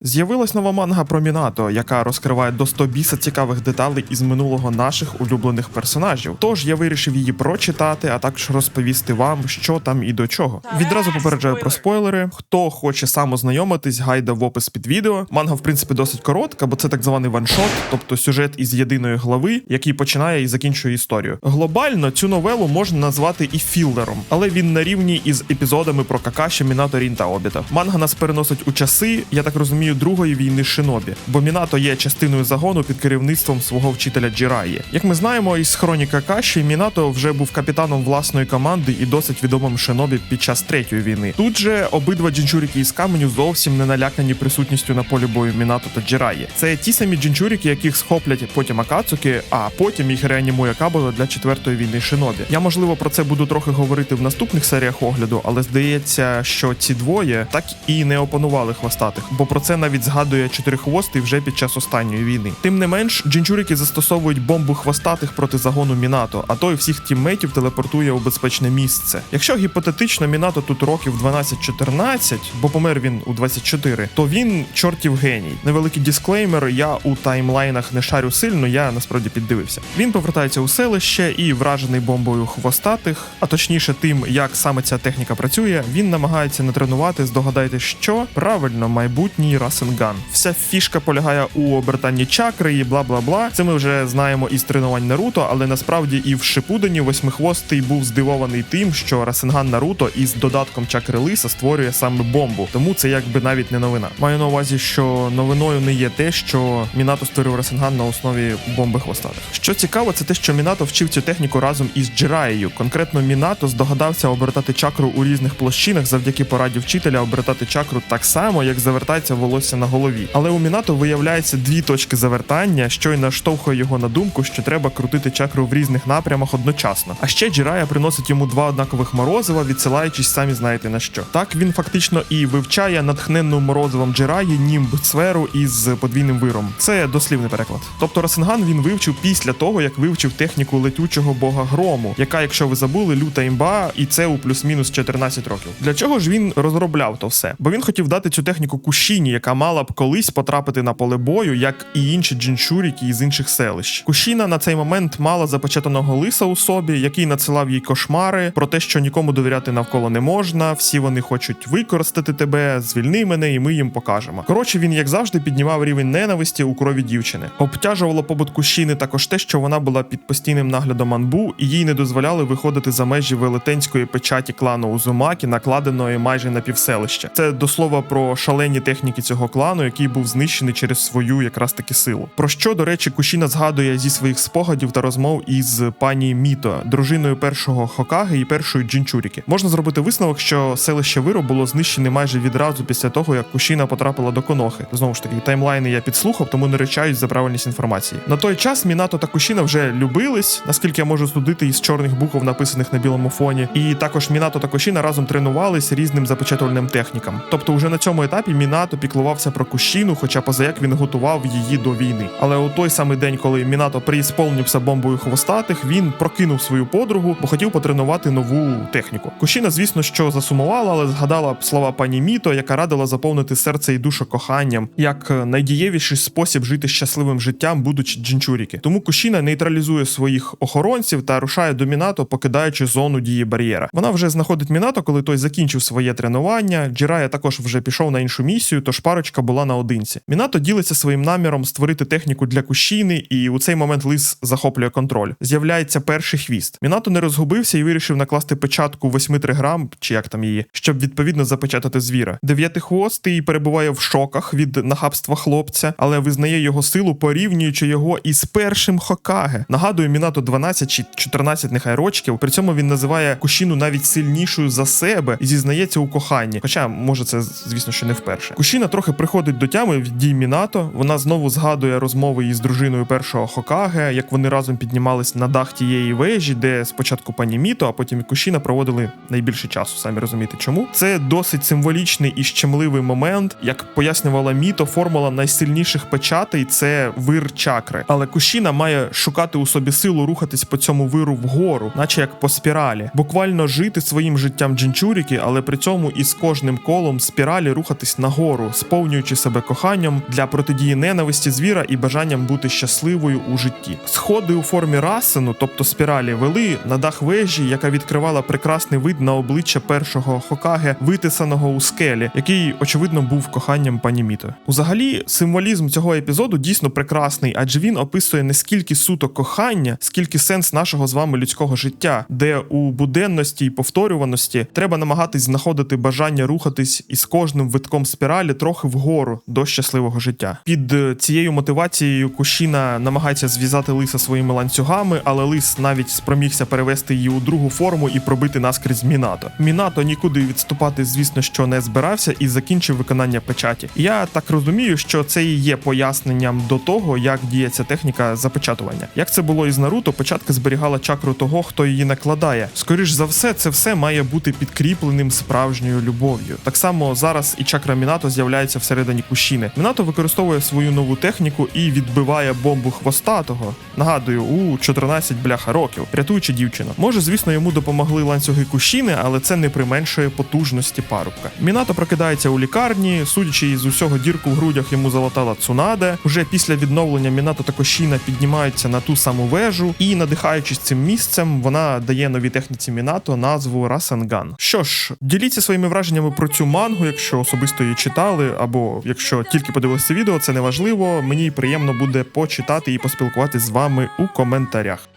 З'явилась нова манга про Мінато, яка розкриває до 100 біса цікавих деталей із минулого наших улюблених персонажів. Тож я вирішив її прочитати, а також розповісти вам, що там і до чого. Відразу попереджаю про спойлери. Хто хоче сам ознайомитись, гайда в опис під відео. Манга, в принципі, досить коротка, бо це так званий ваншот, тобто сюжет із єдиної глави, який починає і закінчує історію. Глобально цю новелу можна назвати і філлером, але він на рівні із епізодами про Какаші, Мінато, Рін та Обіта. Манга нас переносить у часи, я так розумію, другої війни Шинобі, бо Мінато є частиною загону під керівництвом свого вчителя Джіраї. Як ми знаємо із хронік Какаші, Мінато вже був капітаном власної команди і досить відомим Шинобі під час третьої війни. Тут же обидва джинчуріки із каменю зовсім не налякані присутністю на полі бою Мінато та Джіраї. Це ті самі джинчуріки, яких схоплять потім Акацуки, а потім їх реанімує Кабула для четвертої війни Шинобі. Я можливо про це буду трохи говорити в наступних серіях огляду, але здається, що ці двоє так і не опанували хвостатих, бо про це навіть згадує чотирихвостий вже під час останньої війни. Тим не менш, джинчуріки застосовують бомбу хвостатих проти загону Мінато, а той всіх тіммейтів телепортує у безпечне місце. Якщо гіпотетично Мінато тут років 12-14, бо помер він у 24, то він чортів геній. Невеликий дисклеймер, я у таймлайнах не шарю сильно, я насправді піддивився. Він повертається у селище і вражений бомбою хвостатих, а точніше тим, як саме ця техніка працює, він намагається натренувати, здогадайте, що правильно майбутній Расенган. Вся фішка полягає у обертанні чакри і бла бла бла. Це ми вже знаємо із тренувань Наруто, але насправді і в Шипудені восьмихвостий був здивований тим, що Расенган Наруто із додатком чакри лиса створює саме бомбу. Тому це якби навіть не новина. Маю на увазі, що новиною не є те, що Мінато створив Расенган на основі бомби хвостатих. Що цікаво, це те, що Мінато вчив цю техніку разом із Джираєю. Конкретно Мінато здогадався обертати чакру у різних площинах завдяки пораді вчителя обертати чакру так само, як завертається волосся на голові. Але у Мінато виявляється дві точки завертання, що й наштовхує його на думку, що треба крутити чакру в різних напрямах одночасно. А ще Джирая приносить йому два однакових морозива, відсилаючись самі знаєте на що. Так він фактично і вивчає натхненну морозивом Джираї німб сферу із подвійним виром. Це дослівний переклад. Тобто Расенган він вивчив після того, як вивчив техніку летючого бога грому, яка, якщо ви забули, люта імба, і це у плюс-мінус 14 років. Для чого ж він розробляв то все? Бо він хотів дати цю техніку Кушіні, яка мала б колись потрапити на поле бою, як і інші джинчуріки із інших селищ. Кушіна на цей момент мала запечатаного лиса у собі, який надсилав їй кошмари про те, що нікому довіряти навколо не можна, всі вони хочуть використати тебе, звільни мене, і ми їм покажемо. Коротше, він, як завжди, піднімав рівень ненависті у крові дівчини. Обтяжувало побут Кушіни також те, що вона була під постійним наглядом Анбу, і їй не дозволяли виходити за межі велетенської печаті клану Узумакі, накладеної майже на півселище. Це до слова про шалені техніки цього клану, який був знищений через свою якраз таки силу. Про що, до речі, Кушіна згадує зі своїх спогадів та розмов із пані Міто, дружиною першого Хокаги і першої Джинчуріки. Можна зробити висновок, що селище Виро було знищене майже відразу після того, як Кушіна потрапила до Конохи. Знову ж таки, таймлайни я підслухав, тому не речаюсь за правильність інформації. На той час Мінато та Кушіна вже любились, наскільки я можу судити із чорних букв, написаних на білому фоні. І також Мінато та Кушіна разом тренувались різним запечатувальним технікам. Тобто, уже на цьому етапі Мінато піклувався про Кушіну, хоча позаяк він готував її до війни. Але у той самий день, коли Мінато приісполнився бомбою хвостатих, він прокинув свою подругу, бо хотів потренувати нову техніку. Кушіна, звісно, що засумувала, але згадала слова пані Міто, яка радила заповнити серце і душу коханням, як найдієвіший спосіб жити щасливим життям, будучи джинчуріки. Тому Кушіна нейтралізує своїх охоронців та рушає до Мінато, покидаючи зону дії бар'єра. Вона вже знаходить Мінато, коли той закінчив своє тренування. Джирая також вже пішов на іншу місію, тож парочка була наодинці. Мінато ділиться своїм наміром створити техніку для Кушіни, і у цей момент лис захоплює контроль. З'являється перший хвіст. Мінато не розгубився і вирішив накласти печатку 8 триграм, чи як там її, щоб відповідно запечатати звіра. Дев'ятихвостий перебуває в шоках від нахабства хлопця, але визнає його силу, порівнюючи його із першим Хокаге. Нагадую, Мінато 12 чи 14 нехай рочків. При цьому він називає Кушіну навіть сильнішою за себе і зізнається у коханні. Хоча, може, це звісно, що не вперше. Кушіна трохи приходить до тями в дій Мінато. Вона знову згадує розмови із дружиною першого Хокаге, як вони разом піднімались на дах тієї вежі, де спочатку пані Міто, а потім і Кушіна проводили найбільше часу. Самі розумієте, чому це досить символічний і щемливий момент, як пояснювала Міто, формула найсильніших печатей це вир чакри. Але Кушіна має шукати у собі силу рухатись по цьому виру вгору, наче як по спіралі, буквально жити своїм життям джинчуріки, але при цьому із кожним колом спіралі рухатись нагору сповнюючи себе коханням для протидії ненависті звіра і бажанням бути щасливою у житті. Сходи у формі расену, тобто спіралі, вели на дах вежі, яка відкривала прекрасний вид на обличчя першого Хокаге, витисаного у скелі, який очевидно був коханням пані Міто. Узагалі, символізм цього епізоду дійсно прекрасний, адже він описує не скільки суто кохання, скільки сенс нашого з вами людського життя, де у буденності і повторюваності треба намагатись знаходити бажання рухатись із кожним витком спіралі трохи вгору до щасливого життя. Під е, цією мотивацією Кушіна намагається зв'язати лиса своїми ланцюгами, але лис навіть спромігся перевести її у другу форму і пробити наскрізь Мінато. Мінато нікуди відступати, звісно, що не збирався і закінчив виконання печаті. Я так розумію, що це і є поясненням до того, як діє ця техніка запечатування. Як це було із Наруто, печатка зберігала чакру того, хто її накладає. Скоріш за все, це все має бути підкріпленим справжньою любов'ю. Так само зараз і чакра Мінато з'являється всередині кущини. Мінато використовує свою нову техніку і відбиває бомбу хвостатого. Нагадую, у 14 бляха років, рятуючи дівчину. Може, звісно, йому допомогли ланцюги кущини, але це не применшує потужності парубка. Мінато прокидається у лікарні, судячи із усього дірку в грудях йому залатала цунаде. Уже після відновлення Мінато та Кощіна піднімаються на ту саму вежу, і надихаючись цим місцем, вона дає новій техніці Мінато назву Расанган. Що ж, діліться своїми враженнями про цю мангу, якщо особисто її читали, або якщо тільки подивилися відео, це не важливо. Мені приємно буде почитати і поспілкуватися з вами у коментарях.